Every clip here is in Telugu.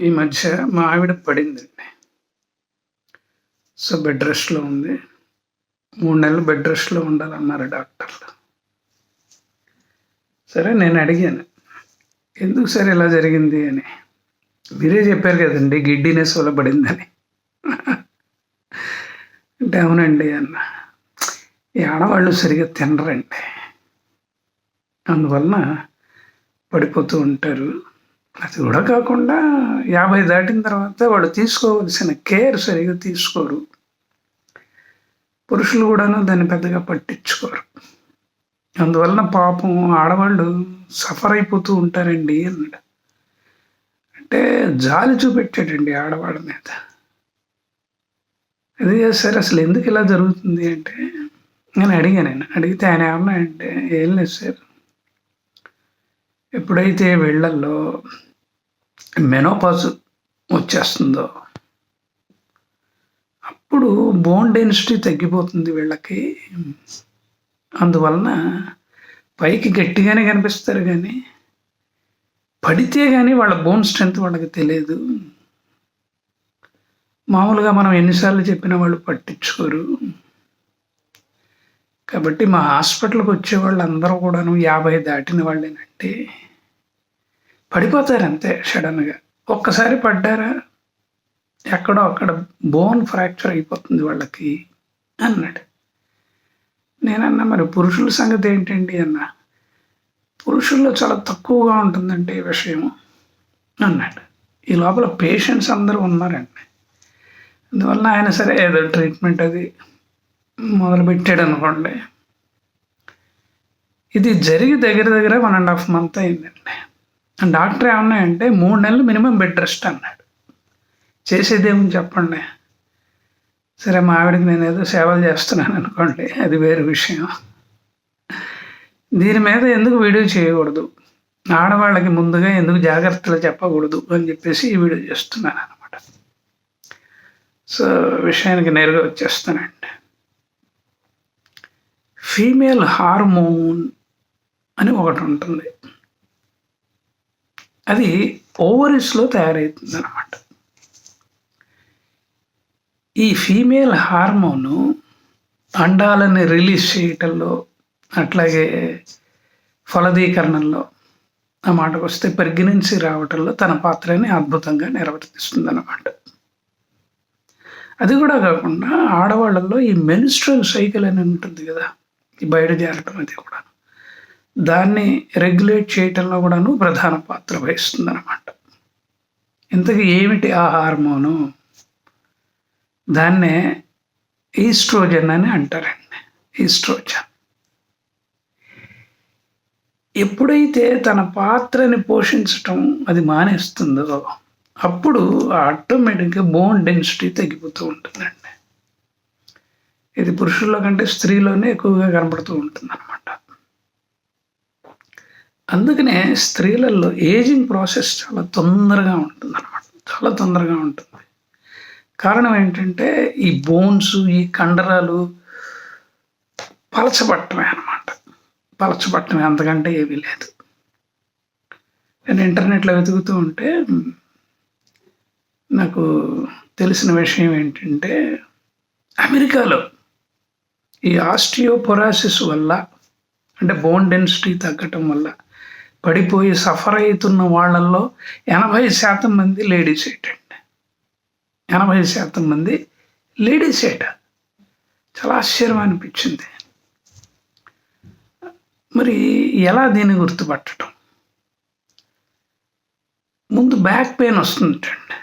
ఈ మధ్య మా ఆవిడ పడిందండి సో బెడ్ రెస్ట్లో ఉంది. మూడు నెలలు బెడ్ రెస్ట్లో ఉండాలన్నారు డాక్టర్లు. సరే నేను అడిగాను ఎందుకు సరే ఇలా జరిగింది? అని. మీరే చెప్పారు కదండి గిడ్డినెస్ వల్ల పడిందని అంటే అవునండి అన్న. ఈ ఆడవాళ్ళు సరిగ్గా తినరండి. అందువలన పడిపోతూ ఉంటారు. అది కూడా కాకుండా యాభై దాటిన తర్వాత వాడు తీసుకోవలసిన కేర్ సరిగా తీసుకోరు. పురుషులు కూడాను దాన్ని పెద్దగా పట్టించుకోరు. అందువలన పాపం ఆడవాళ్ళు సఫర్ అయిపోతూ ఉంటారండి అన్నాడు. అంటే జాలి చూపెట్టాడండి ఆడవాళ్ళ మీద. అది సరే అసలు ఎందుకు ఇలా జరుగుతుంది అంటే నేను అడిగాను నేను. అడిగితే ఆయన ఏమన్నా అంటే ఏం లేదు సార్. ఎప్పుడైతే వెళ్ళల్లో మెనోపాజ్ వచ్చేస్తుందో. అప్పుడు బోన్ డెన్సిటీ తగ్గిపోతుంది వీళ్ళకి. అందువలన పైకి గట్టిగానే కనిపిస్తారు కానీ పడితే కానీ వాళ్ళ బోన్ స్ట్రెంత్ వాళ్ళకి తెలియదు. మామూలుగా మనం ఎన్నిసార్లు చెప్పినా వాళ్ళు పట్టించుకోరు. కాబట్టి మా హాస్పిటల్కి వచ్చే వాళ్ళు అందరూ కూడాను యాభై దాటిన వాళ్ళేనంటే పడిపోతారు అంతే సడన్గా ఒక్కసారి పడ్డారా? ఎక్కడో అక్కడ బోన్ ఫ్రాక్చర్ అయిపోతుంది వాళ్ళకి అన్నాడు. నేనన్నా మరి పురుషుల సంగతి ఏంటండి? అన్నా. పురుషుల్లో చాలా తక్కువగా ఉంటుందంటే ఈ విషయము అన్నాడు. ఈ లోపల పేషెంట్స్ అందరూ ఉన్నారండి. అందువల్ల ఆయన సరే ఏదో ట్రీట్మెంట్ అది మొదలుపెట్టాడు అనుకోండి. ఇది జరిగి దగ్గర దగ్గర వన్ అండ్ హాఫ్ మంత్ అయిందండి. డాక్టర్ ఏమన్నాయంటే మూడు నెలలు మినిమం బెడ్ రెస్ట్ అన్నాడు. చేసేదేమని చెప్పండి. సరే మా ఆవిడకి నేను ఏదో సేవలు చేస్తున్నాను అనుకోండి అది వేరే విషయం. దీని మీద ఎందుకు వీడియో చేయకూడదు? ఆడవాళ్ళకి ముందుగా ఎందుకు జాగ్రత్తలు చెప్పకూడదు అని చెప్పేసి ఈ వీడియో చేస్తున్నాను అనమాట సో విషయానికి నేరుగా వచ్చేస్తానండి. ఫీమేల్ హార్మోన్ అని ఒకటి ఉంటుంది. అది ఓవరీస్లో తయారవుతుంది అనమాట ఈ ఫీమేల్ హార్మోను అండాలని రిలీజ్ చేయటంలో అట్లాగే ఫలదీకరణంలో ఆ మాటకు వస్తే ప్రెగ్నెన్సీ రావటంలో తన పాత్రని అద్భుతంగా నిర్వర్తిస్తుంది అన్నమాట అది కూడా కాకుండా ఆడవాళ్ళల్లో ఈ మెన్స్ట్రల్ సైకిల్ అని ఉంటుంది కదా ఈ బయట చేరటం అది కూడా. దాన్ని రెగ్యులేట్ చేయటంలో కూడాను ప్రధాన పాత్ర వహిస్తుంది అనమాట ఇంతకీ ఏమిటి ఆ హార్మోను? దాన్నే ఈస్ట్రోజన్ అని అంటారండి. ఈస్ట్రోజన్. ఎప్పుడైతే తన పాత్రని పోషించటం అది మానేస్తుందో అప్పుడు ఆటోమేటిక్గా బోన్ డెన్సిటీ తగ్గిపోతూ ఉంటుందండి. ఇది పురుషుల్లో కంటే స్త్రీలోనే ఎక్కువగా కనపడుతూ ఉంటుంది అందుకనే స్త్రీలలో ఏజింగ్ ప్రాసెస్ చాలా తొందరగా ఉంటుంది అనమాట చాలా తొందరగా ఉంటుంది. కారణం ఏంటంటే ఈ బోన్స్ ఈ కండరాలు పలచబట్టమే అనమాట పలచబట్టమే అంతకంటే ఏమీ లేదు. నేను ఇంటర్నెట్లో వెతుకుతూ ఉంటే నాకు తెలిసిన విషయం ఏంటంటే అమెరికాలో ఈ ఆస్టియోపొరాసిస్ వల్ల అంటే బోన్ డెన్సిటీ తగ్గటం వల్ల పడిపోయి సఫర్ అవుతున్న వాళ్ళల్లో ఎనభై శాతం మంది లేడీస్ ఏటండి. ఎనభై శాతం మంది లేడీస్ ఏట. చాలా ఆశ్చర్యం అనిపించింది. మరి ఎలా దీన్ని గుర్తుపట్టడం? ముందు బ్యాక్ పెయిన్ వస్తుంటండి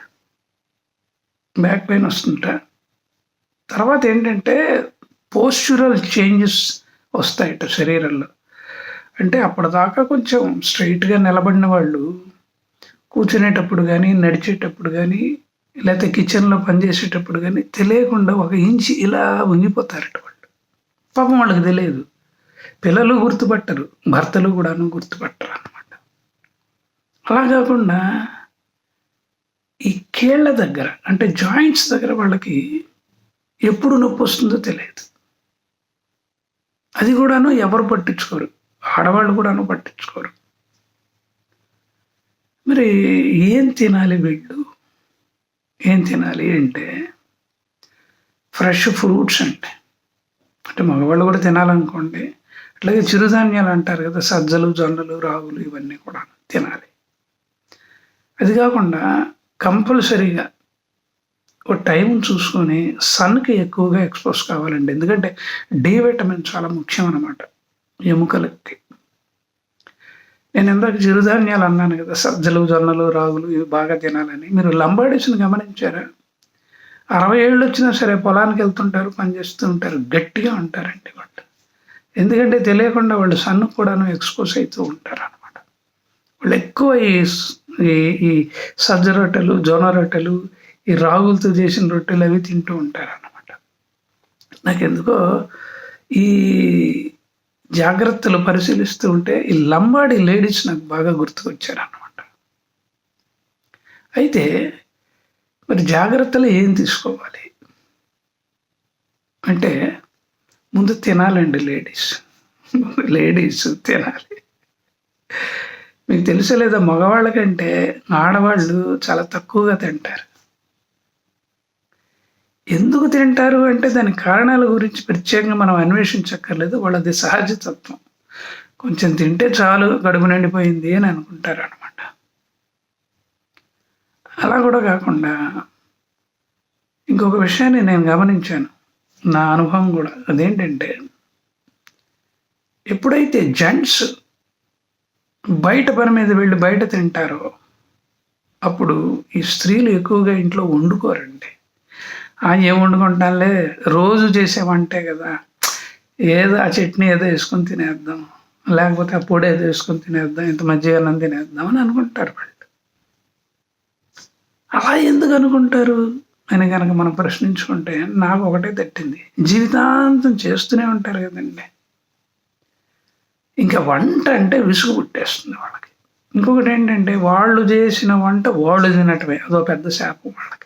బ్యాక్ పెయిన్ వస్తుంట. తర్వాత ఏంటంటే పోస్చురల్ చేంజెస్ వస్తాయట శరీరంలో. అంటే అప్పటిదాకా కొంచెం స్ట్రైట్గా నిలబడిన వాళ్ళు కూర్చునేటప్పుడు కానీ నడిచేటప్పుడు కానీ లేకపోతే కిచెన్లో పనిచేసేటప్పుడు కానీ తెలియకుండా ఒక ఇంచి ఇలా వంగిపోతారట వాళ్ళు. పాపం వాళ్ళకి తెలియదు. పిల్లలు గుర్తుపట్టరు భర్తలు కూడాను గుర్తుపట్టరు అనమాట అలా కాకుండా ఈ కీళ్ళ దగ్గర అంటే జాయింట్స్ దగ్గర వాళ్ళకి ఎప్పుడు నొప్పి వస్తుందో తెలియదు. అది కూడాను ఎవరు పట్టించుకోరు. ఆడవాళ్ళు కూడాను పట్టించుకోరు. మరి ఏం తినాలి వీళ్ళు? ఏం తినాలి అంటే ఫ్రెష్ ఫ్రూట్స్ అంటే. అంటే మగవాళ్ళు కూడా తినాలనుకోండి. అట్లాగే చిరుధాన్యాలు అంటారు కదా సజ్జలు జొన్నలు రాగులు ఇవన్నీ కూడా తినాలి. అది కాకుండా కంపల్సరీగా ఒక టైం చూసుకొని సన్కి ఎక్కువగా ఎక్స్పోజ్ కావాలండి. ఎందుకంటే డి విటమిన్ చాలా ముఖ్యం అనమాట ఎముకలకి. నేను ఇందాక చిరుధాన్యాలు అన్నాను కదా సజ్జలు జొన్నలు రాగులు ఇవి బాగా తినాలని. మీరు లంబాడీస్ని గమనించారా? అరవై ఏళ్ళు వచ్చినా సరే పొలానికి వెళ్తుంటారు పనిచేస్తూ ఉంటారు గట్టిగా ఉంటారండి వాళ్ళు. ఎందుకంటే తెలియకుండా వాళ్ళు సన్ను కూడాను ఎక్స్పోజ్ అవుతూ ఉంటారు అనమాట వాళ్ళు ఎక్కువ ఈ ఈ సజ్జ రొట్టెలు జొన్న రొట్టెలు ఈ రాగులతో చేసిన రొట్టెలు అవి తింటూ ఉంటారు అనమాట నాకెందుకో ఈ జాగ్రత్తలు పరిశీలిస్తూ ఉంటే ఈ లంబాడి లేడీస్ నాకు బాగా గుర్తుకొచ్చారు అనమాట అయితే మరి జాగ్రత్తలు ఏం తీసుకోవాలి? అంటే ముందు తినాలండి లేడీస్. లేడీస్ తినాలి. మీకు తెలుసలేదా మగవాళ్ళకంటే ఆడవాళ్ళు చాలా తక్కువగా తింటారు. ఎందుకు తింటారు అంటే దాని కారణాల గురించి ప్రత్యేకంగా మనం అన్వేషించక్కర్లేదు. వాళ్ళది సహజతత్వం. కొంచెం తింటే చాలు గడుపు నిండిపోయింది అని అనుకుంటారు అనమాట అలా కూడా కాకుండా ఇంకొక విషయాన్ని నేను గమనించాను. నా అనుభవం కూడా అదేంటంటే ఎప్పుడైతే జెంట్స్ బయట పని మీద వెళ్ళి బయట తింటారో అప్పుడు ఈ స్త్రీలు ఎక్కువగా ఇంట్లో వండుకోరండి. ఏం వండుకుంటానులే? రోజు చేసే వంటే కదా. ఏదో ఆ చట్నీ ఏదో వేసుకొని తినేద్దాం. లేకపోతే ఆ పొడి ఏదో వేసుకొని తినేద్దాం. ఇంత మధ్య తినేద్దాం అని అనుకుంటారు వాళ్ళు. అలా ఎందుకు అనుకుంటారు? అని కనుక మనం ప్రశ్నించుకుంటే నాకు ఒకటే తట్టింది. జీవితాంతం చేస్తూనే ఉంటారు కదండి. ఇంకా వంట అంటే విసుగు పుట్టేస్తుంది వాళ్ళకి. ఇంకొకటి ఏంటంటే వాళ్ళు చేసిన వంట వాళ్ళు తినటమే. అదో పెద్ద శాపం వాళ్ళకి.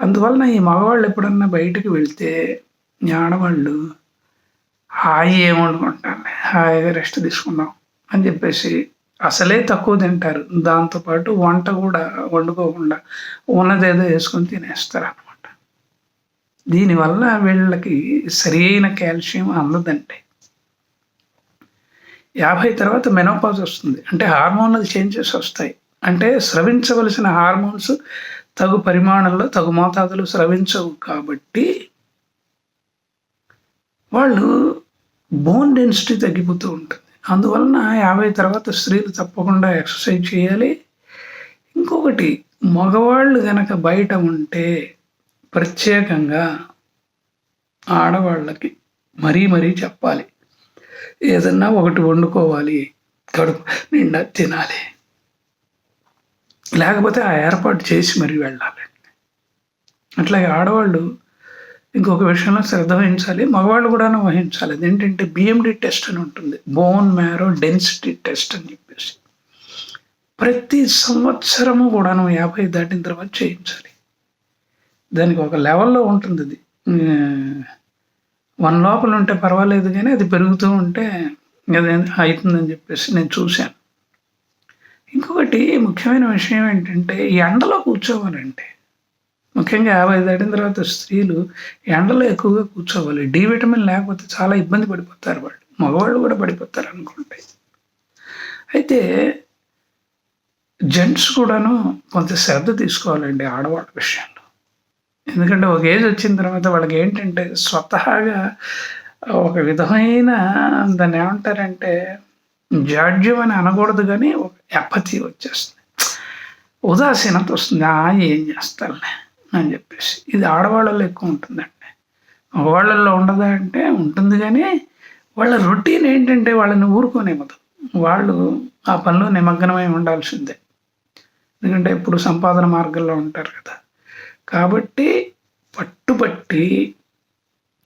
అందువలన ఈ మగవాళ్ళు ఎప్పుడన్నా బయటకు వెళ్తే ఆడవాళ్ళు హాయి ఏం హాయిగా రెస్ట్ తీసుకుందాం అని చెప్పేసి అసలే తక్కువ తింటారు. దాంతోపాటు వంట కూడా వండుకోకుండా ఉన్నదేదో వేసుకొని తినేస్తారు అనమాట దీనివల్ల వీళ్ళకి సరైన కాల్షియం అందదంటే. యాభై తర్వాత మెనోపాజ్ వస్తుంది. అంటే హార్మోనల్ చేంజెస్ వస్తాయి. అంటే స్రవించవలసిన హార్మోన్స్ తగు పరిమాణంలో తగు మోతాదులు స్రవించవు కాబట్టి వాళ్ళు బోన్ డెన్సిటీ తగ్గిపోతూ ఉంటుంది. అందువలన యాభై తర్వాత స్త్రీలు తప్పకుండా ఎక్సర్సైజ్ చేయాలి. ఇంకొకటి మగవాళ్ళు గనక బయట ఉంటే ప్రత్యేకంగా ఆడవాళ్ళకి మరీ మరీ చెప్పాలి. ఏదన్నా ఒకటి వండుకోవాలి. కడుపు నిండా తినాలి. లేకపోతే ఆ ఏర్పాటు చేసి మరీ వెళ్ళాలి. అట్లాగే ఆడవాళ్ళు ఇంకొక విషయంలో శ్రద్ధ వహించాలి మగవాళ్ళు కూడా వహించాలి. అదేంటంటే బిఎండి టెస్ట్ అని ఉంటుంది. బోన్ మ్యారో డెన్సిటీ టెస్ట్ అని చెప్పేసి. ప్రతి సంవత్సరము కూడాను యాభై దాటిన తర్వాత చేయించాలి. దానికి ఒక లెవెల్లో ఉంటుంది అది. వన్ లోపల ఉంటే పర్వాలేదు కానీ అది పెరుగుతూ ఉంటే అది అవుతుందని చెప్పేసి నేను చూశాను. ఇంకొకటి ముఖ్యమైన విషయం ఏంటంటే ఎండలో కూర్చోవాలంటే ముఖ్యంగా యాభై దాటిన తర్వాత స్త్రీలు ఎండలో ఎక్కువగా కూర్చోవాలి. డి విటమిన్ లేకపోతే చాలా ఇబ్బంది పడిపోతారు వాళ్ళు. మగవాళ్ళు కూడా పడిపోతారు అనుకుంటే అయితే జెంట్స్ కూడాను కొంత శ్రద్ధ తీసుకోవాలండి ఆడవాళ్ళ విషయంలో. ఎందుకంటే ఒక ఏజ్ వచ్చిన తర్వాత వాళ్ళకి ఏంటంటే స్వతహాగా ఒక విధమైన దాన్ని ఏమంటారంటే జాడ్యం అని అనకూడదు కానీ ఒక ఎప్పతి వచ్చేస్తుంది. ఉదాసీనత వస్తుంది. ఆ ఏం చేస్తారులే అని చెప్పేసి. ఇది ఆడవాళ్ళలో ఎక్కువ ఉంటుందండి. మగవాళ్ళల్లో ఉండదా అంటే ఉంటుంది కానీ వాళ్ళ రొటీన్ ఏంటంటే వాళ్ళని ఊరుకోనివ్వదు వాళ్ళు ఆ పనిలో నిమగ్నమై ఉండాల్సిందే. ఎందుకంటే ఇప్పుడు సంపాదన మార్గంలో ఉంటారు కదా. కాబట్టి పట్టుబట్టి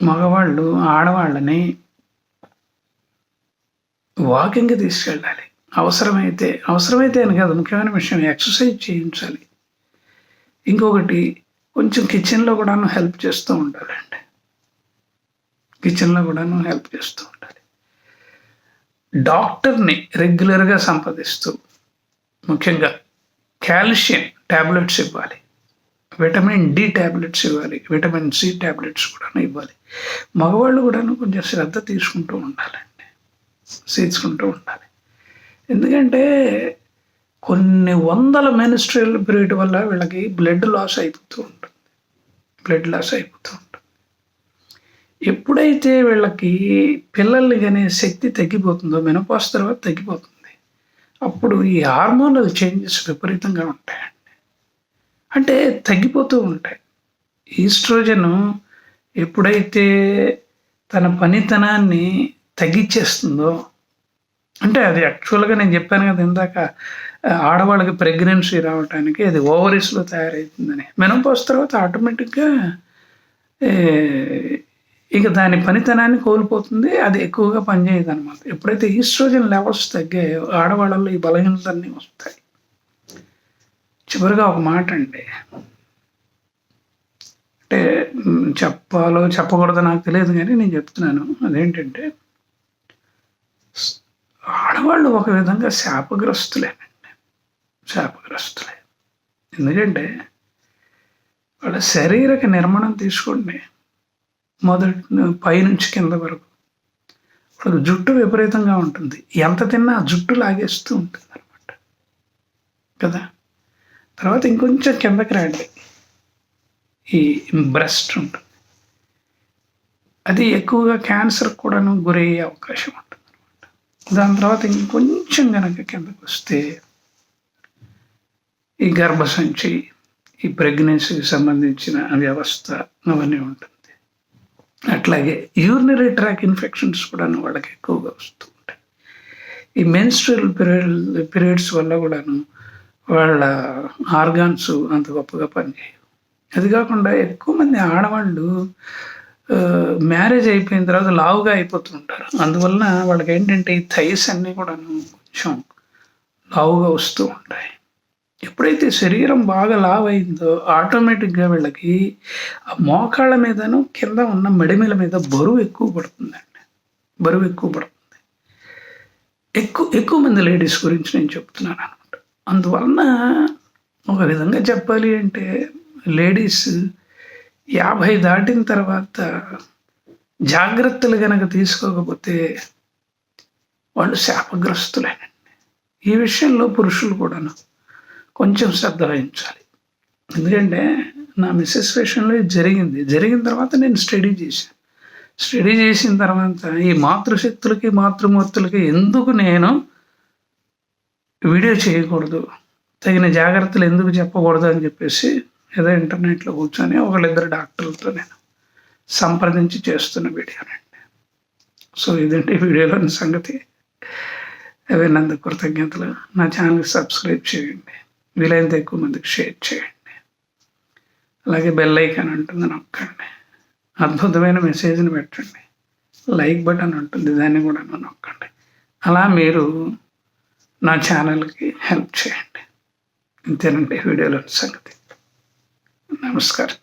మగవాళ్ళు ఆడవాళ్ళని వాకింగ్కి తీసుకెళ్ళాలి. అవసరమైతే అవసరమైతే అని కాదు ముఖ్యమైన విషయం ఎక్సర్సైజ్ చేయించాలి. ఇంకొకటి కొంచెం కిచెన్లో కూడాను హెల్ప్ చేస్తూ ఉండాలండి. కిచెన్లో కూడాను హెల్ప్ చేస్తూ ఉండాలి. డాక్టర్ని రెగ్యులర్గా సంపాదిస్తూ ముఖ్యంగా కాల్షియం ట్యాబ్లెట్స్ ఇవ్వాలి. విటమిన్ డి ట్యాబ్లెట్స్ ఇవ్వాలి. విటమిన్ సి ట్యాబ్లెట్స్ కూడా ఇవ్వాలి. మగవాళ్ళు కూడా కొంచెం శ్రద్ధ తీసుకుంటూ ఉండాలండి. చేర్చుకుంటూ ఉండాలి. ఎందుకంటే కొన్ని వందల మెనిస్ట్రియల్ పీరియడ్ వల్ల వీళ్ళకి బ్లడ్ లాస్ అయిపోతూ ఉంటుంది. బ్లడ్ లాస్ అయిపోతూ ఉంటుంది. ఎప్పుడైతే వీళ్ళకి పిల్లల్ని కానీ శక్తి తగ్గిపోతుందో మెనపాస్ తర్వాత తగ్గిపోతుంది అప్పుడు ఈ హార్మోనల్ చేంజెస్ విపరీతంగా ఉంటాయండి. అంటే తగ్గిపోతూ ఉంటాయి. ఈస్ట్రోజన్ ఎప్పుడైతే తన పనితనాన్ని తగ్గించేస్తుందో అంటే అది యాక్చువల్గా నేను చెప్పాను కదా ఇందాక ఆడవాళ్ళకి ప్రెగ్నెన్సీ రావడానికి అది ఓవరీస్లో తయారవుతుందని. మెనోపాస్ తర్వాత ఆటోమేటిక్గా ఇక దాని పనితనాన్ని కోల్పోతుంది అది ఎక్కువగా పనిచేయదు అనమాట ఎప్పుడైతే ఈస్ట్రోజన్ లెవెల్స్ తగ్గాయో ఆడవాళ్ళలో ఈ బలహీనతలన్నీ వస్తాయి. చివరిగా ఒక మాట అండి. అంటే చెప్పాలో చెప్పకూడదో నాకు తెలియదు కానీ నేను చెప్తున్నాను. అదేంటంటే వాళ్ళు ఒక విధంగా శాపగ్రస్తులేనండి శాపగ్రస్తులే. ఎందుకంటే వాళ్ళ శరీరక నిర్మాణం తీసుకోండి. మొదటి పైనుంచి కింద వరకు. వాళ్ళకి జుట్టు విపరీతంగా ఉంటుంది. ఎంత తిన్నా జుట్టు లాగేస్తూ ఉంటుంది అనమాట కదా? తర్వాత ఇంకొంచెం కిందకి రండి. ఈ బ్రెస్ట్ ఉంటుంది. అది ఎక్కువగా క్యాన్సర్ కూడాను గురయ్యే అవకాశం ఉంటుంది దాని తర్వాత ఇంకొంచెం కనుక కిందకు వస్తే ఈ గర్భసంచి ఈ ప్రెగ్నెన్సీకి సంబంధించిన వ్యవస్థ అవన్నీ ఉంటుంది. అట్లాగే యూరినరీ ట్రాక్ ఇన్ఫెక్షన్స్ కూడా వాళ్ళకి ఎక్కువగా వస్తూ ఉంటాయి. ఈ మెన్స్ట్రల్ పీరియడ్ పీరియడ్స్ వల్ల కూడాను వాళ్ళ ఆర్గాన్స్ అంత గొప్పగా పనిచేయవు. అది కాకుండా ఎక్కువ మంది ఆడవాళ్ళు మ్యారేజ్ అయిపోయిన తర్వాత లావుగా అయిపోతుంటారు అందువలన వాళ్ళకి ఏంటంటే ఈ థైస్ అన్నీ కూడా కొంచెం లావుగా వస్తూ ఉంటాయి. ఎప్పుడైతే శరీరం బాగా లావ్ అయిందో ఆటోమేటిక్గా వీళ్ళకి ఆ మోకాళ్ళ మీదను కింద ఉన్న మెడిమిల మీద బరువు ఎక్కువ పడుతుందండి. బరువు ఎక్కువ పడుతుంది. ఎక్కువ ఎక్కువ మంది లేడీస్ గురించి నేను చెప్తున్నాను అనమాట. అందువలన ఒక విధంగా చెప్పాలి అంటే లేడీస్ యాభై దాటిన తర్వాత జాగ్రత్తలు కనుక తీసుకోకపోతే వాళ్ళు శాపగ్రస్తులేనండి ఈ విషయంలో పురుషులు కూడాను కొంచెం శ్రద్ధ వహించాలి. ఎందుకంటే నా మిస్సెస్ విషయంలో ఇది జరిగింది. జరిగిన తర్వాత నేను స్టడీ చేశాను. స్టడీ చేసిన తర్వాత ఈ మాతృశక్తులకి మాతృమూర్తులకి ఎందుకు నేను వీడియో చేయకూడదు? తగిన జాగ్రత్తలు ఎందుకు చెప్పకూడదు అని చెప్పేసి ఏదో ఇంటర్నెట్లో కూర్చొని ఒకళ్ళిద్దరు డాక్టర్లతో నేను సంప్రదించి చేస్తున్న వీడియోనండి సో ఇదండి వీడియోలోని సంగతి. విన్నందుకు కృతజ్ఞతలు. నా ఛానల్కి సబ్స్క్రైబ్ చేయండి. వీలైనంత ఎక్కువ మందికి షేర్ చేయండి. అలాగే బెల్ ఐకాన్ ఉంటుంది నొక్కండి. అద్భుతమైన మెసేజ్ని పెట్టండి. లైక్ బటన్ ఉంటుంది దాన్ని కూడా నొక్కండి. అలా మీరు నా ఛానల్కి హెల్ప్ చేయండి. ఇంతేనండి వీడియోలోని సంగతి. നമസ്കാരം